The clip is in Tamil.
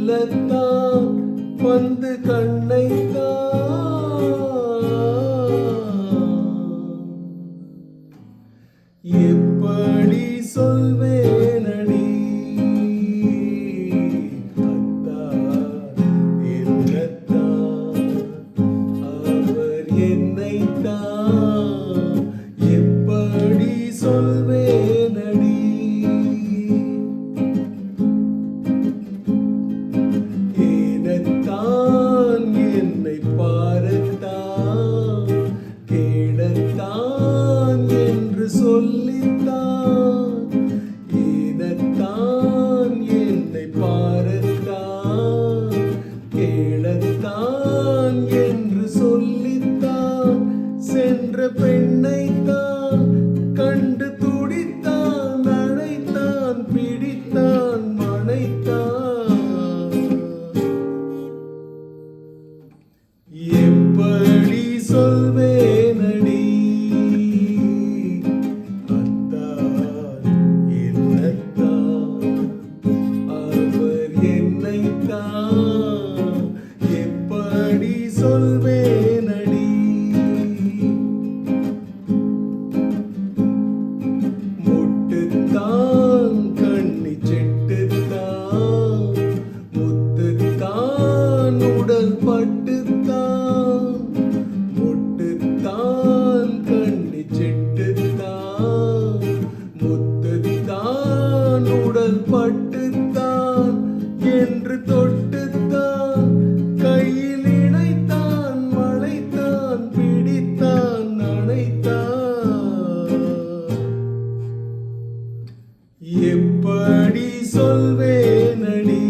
மெல்லத்தான் வந்து கண்ணை எப்படி சொல்வேனடி? அவர் என்னைத்தான் சொல்லித்தான். ஏனத்தான் என்னை பாரத்தான். கேடத்தான் என்று சொல்லித்தான். சென்ற பெண்ணைத்தான் கண்டு துடித்தான் அழைத்தான் பிடித்தான் மனைத்தான். நினைத்தான் எப்படி சொல்வேனடி? முட்டுத்தான் கண்ணி செட்டுத்தான் முத்துத்தான் உடல் பட்டுத்தான் முட்டுத்தான் கண்ணி செட்டுத்தான் முத்துத்தான் உடல் பட்டு எப்படி சொல்வேனடி?